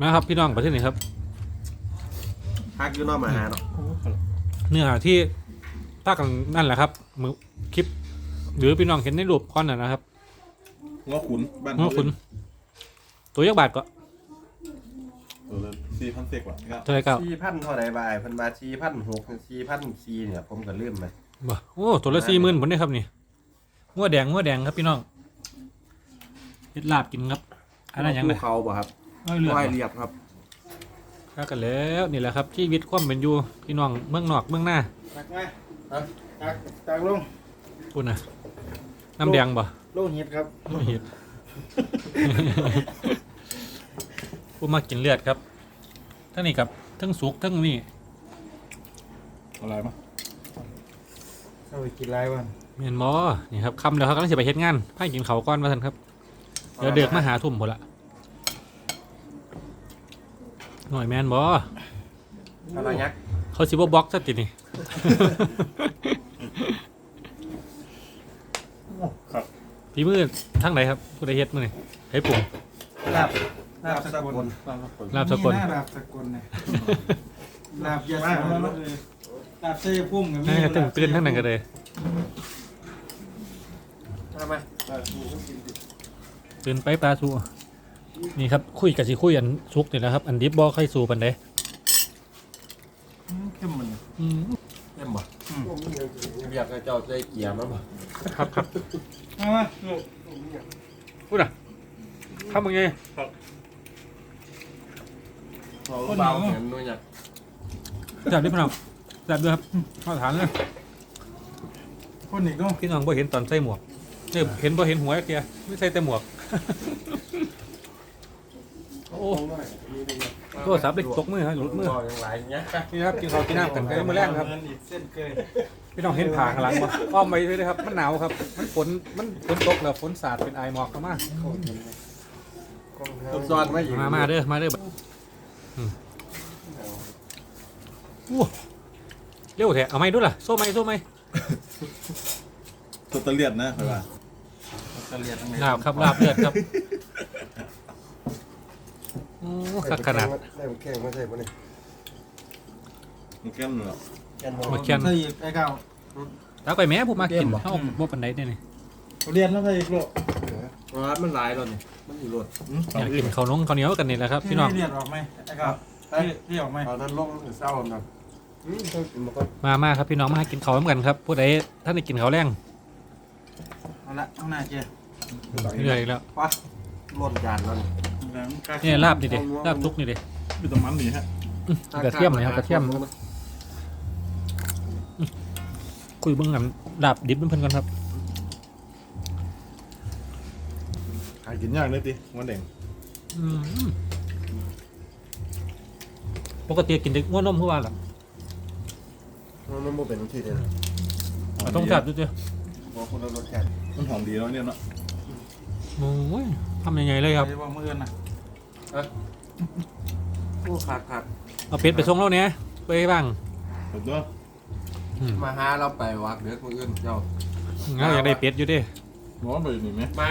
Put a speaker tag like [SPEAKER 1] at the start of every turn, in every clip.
[SPEAKER 1] นะครับพี่น้องประเทศนี้ครับ
[SPEAKER 2] พักอยู่นอกมาหาเนาะ
[SPEAKER 1] เนื้อหาที่ถ้ากันนั่นแหละครับมือคลิป หรือพี่น้องเห็นในรูปก้อนน่ะนะครับ
[SPEAKER 3] ง้อขุนบ้าน
[SPEAKER 1] เมื่อคุณตัวยักษ์บาทก็
[SPEAKER 3] ตัวละสี่พันเซกว่าครับ
[SPEAKER 1] เท่าไหรเก้า
[SPEAKER 2] สี่พันเท่าไหร่บายเพันมาสี่พันหกสี่พันสี่เนี่ยผมก็ลืมไป
[SPEAKER 1] บ่โอ้ตัวละสี่หมื่นผมนี่ครับนี่งัวแดงงัวแดงครับพี่น้องเฮ็ดลาบกินครับอันนั้นหยังไง
[SPEAKER 2] ภูเขาบ่ครับ
[SPEAKER 1] อ้อยเลือด
[SPEAKER 2] ร้อย
[SPEAKER 1] บ่
[SPEAKER 2] เรียบครับ
[SPEAKER 1] ถ้ากันแล้วนี่แหละครับชีวิตความเป็นอยู่พี่น้องเมืองนอกเมืองหน้า
[SPEAKER 4] ตักไหมตักตักลง
[SPEAKER 1] พูดนะน้ำแดงบ่
[SPEAKER 4] ลงเห็ดครับ
[SPEAKER 1] ไม่เห็น ผู้มากินเลือดครับทั้งนี้ครับทั้งสุกทั้งนี่
[SPEAKER 3] อะไรมั้ง
[SPEAKER 4] เอาไปกินไรวัน
[SPEAKER 1] เมียนมอนี่ครับคำเดียวเขากำลังจะไปเฮ็ดงานพากินเขาวก้อนมาทันครับเดี๋ยวเดือกมาหาทุ่มหมดละ หน่อยแมนบอ
[SPEAKER 2] อะไรยักษ์
[SPEAKER 1] เขาซิบบ็อกซะตินี่
[SPEAKER 3] ครับ
[SPEAKER 1] พี่มือทั้งไหนครับผู้ใดเฮ็ดมือนี่ให้ปุ่ม
[SPEAKER 4] ลาบลาบสกุล
[SPEAKER 1] ลาบสกล
[SPEAKER 4] นี่นะลาบสกุลเนี่ยลาบยาสูบลาบเซ่พุ่มกับ
[SPEAKER 1] นี่ตื่นตื่นทั้งนั้นกันเลย
[SPEAKER 2] ทำไม
[SPEAKER 1] ตื่นไปปลาสู นี่ครับคุยกับสิคุยอันสุกนี่แหละครับ อันดิบบอค่อยสูปันเด้
[SPEAKER 4] เข้มมัน
[SPEAKER 1] อืม
[SPEAKER 2] เล่มบ่อยากให้เจ้าใจเกียร์มั้งบ่
[SPEAKER 1] ครับครับ
[SPEAKER 4] เอามาลูก
[SPEAKER 1] พูดอะทำยังไง
[SPEAKER 2] เขาเบาเห็นนู่นยักษ์
[SPEAKER 1] จับด้วยพี่น้องจับด้วยครับมาตรฐานเลย
[SPEAKER 4] คนอีกต้อง
[SPEAKER 1] พี่น้องบ่เห็นตอนใส่หมวกเนี่ยเห็นบ่เห็นหัวไอ้เกียไม่ใส่แต่หมวก โอ้โทรศัพท์เล็กตกมือครับหลุดมือ
[SPEAKER 2] ยังหลายเงี้ย
[SPEAKER 1] นี่นะครับกินข้าวกินน้ำกันกันมาแรกครับ
[SPEAKER 4] เงินอีกเส้นเคย
[SPEAKER 1] พี่น้องเห็นผ่าข้างหลังบ่อ้อมไปเลยครับ มันหนาวครับ มันฝนมันฝนตกแล้วฝนสาดเป็นไอหมอกเข้ามา
[SPEAKER 2] ซ้อนมาอยู่
[SPEAKER 1] มามาเด้อมาเด้ออืมอู้เร็วแท้เอาไม้ด้วยล่ะโซ่ไม้โซ่ไม้
[SPEAKER 3] ตัวตะเลียดนะไปว่า
[SPEAKER 4] กระเลียดตรงนี้
[SPEAKER 1] ลาบครับลาบเลือดครับ โอ้คักขนาด
[SPEAKER 2] ได้แข้งมาใช่ปะเนี่ย
[SPEAKER 3] มันแก้มเหรอ
[SPEAKER 1] มาเคียน
[SPEAKER 4] ใส่อีกไอ้เก้า
[SPEAKER 1] ตักไปแม่ผมมากินเฮาบ่ปานใดเด้นี่
[SPEAKER 4] เรียนแล้วใส่อีกลูก
[SPEAKER 2] ร้านมันหลายแล้วนี่มันอยู่รถ
[SPEAKER 1] อยากกินข้าวนงข้าวเหนียวกันนี่แหละครับพี่น้อง
[SPEAKER 4] เรียนออกไหมไอ้เก้าพี่พี่ออกไหม
[SPEAKER 2] ตอนนั้นลงเศร้าครับอืมต้องกินมาก่อน
[SPEAKER 1] มามาครับพี่น้องมาให้กินข้าวเหมือนกันครับผู้ใดท่านได้กินข้าวแรง
[SPEAKER 4] เอาละเอาหน้าเจ๊
[SPEAKER 1] เหนื่อยอีกแล้ว
[SPEAKER 2] วะล้นจานแล้วนี่
[SPEAKER 1] นี่ลาบนี่ดิลาบทุกนี่ดิ
[SPEAKER 3] อยู่ตรงนั้นนี่ฮะ
[SPEAKER 1] อื้อกระเทียมหน่อยครับกระเทียมคุยเบิ่งกันลาบดิบเพิ่นกันครับ
[SPEAKER 3] หากินยากเลยติวันเด่ง
[SPEAKER 1] อืมปกติกินแต่ง้วนมคือว่าล่ะ
[SPEAKER 2] มันบ่เป็นที่เดียว
[SPEAKER 1] เอาต้องจับด้วยเจ้
[SPEAKER 2] บ่คนละรสชาติ
[SPEAKER 3] มันหอมดีแล้วเนี่ยเนาะ
[SPEAKER 1] โอ้ยทำยังไงเลยครับ
[SPEAKER 4] ไอ้ว่ามือน่ะ
[SPEAKER 2] โอ้ขาดขาด
[SPEAKER 1] เอาเป็ดไปส่งแล้วเนี่ยไปบ้าง
[SPEAKER 3] ผมตัว
[SPEAKER 1] อืม
[SPEAKER 2] มาหาเราไปวักเดือกมืออื่นเจ้า
[SPEAKER 1] งั้นอยากได้เป็ดอยู่เดิ
[SPEAKER 3] ร้อนไปนี่ไหม
[SPEAKER 2] มา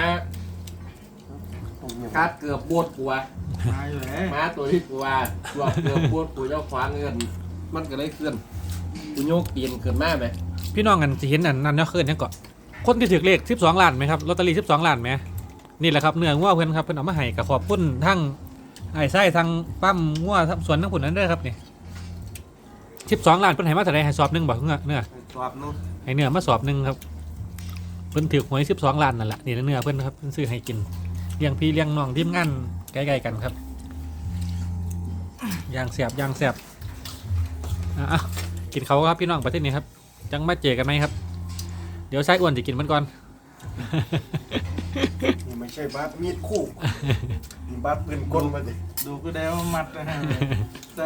[SPEAKER 2] คาดเกือบบวดกูวะ
[SPEAKER 4] มาอยู่แล้ว
[SPEAKER 2] มาตัวที่กูว่าตัวเกือบบวดกูเจ้าคว้าเงินมันก็ได้เคลื่อนกูโยกตีนเกินแม่ไหม
[SPEAKER 1] พี่น้องกันสิเห็นอันนั้นเนาะคืนยังเกาะคนที่ถือเลข12ล้านไหมครับลอตเตอรี่12ล้านไหม นี่แหละครับเนื้องัวเพิ่นครับเพิ่นเอามาให้กับขอบคุณทั้งไอ้ไส้ทั้งปั้มงัวทั้งสวนทั้งผุนนั้นเด้อครับนี่12ล้านเพิ่นให้มาเท่าไหร่ให้สอบหนึงบ่เนื้อเนื้อ
[SPEAKER 2] สอบนู้น
[SPEAKER 1] ให้เนื้อมาสอบหนึงครับเพิ่นถือหวย12ล้านนั่นแหละนี่เนื้อเพิ่นครับเพิ่นซื้อให้กินเลี้ยงพี่เลี้ยงน้องทีมงานใกล้ๆกันครับย่างแซ่บย่างแซ่บอะอะกินเขาวครับพี่น้องประเทศนี้ครับ จังมาเจอกันไหมครับ เดี๋ยวไส้อ้วนจะกินมันก่อน
[SPEAKER 2] นี่ไม่ ใช่บัตรมีดคู่นี่บัตรปืนกลมาดิ
[SPEAKER 4] ดูก็ได้ว่ามัดนะฮะใส่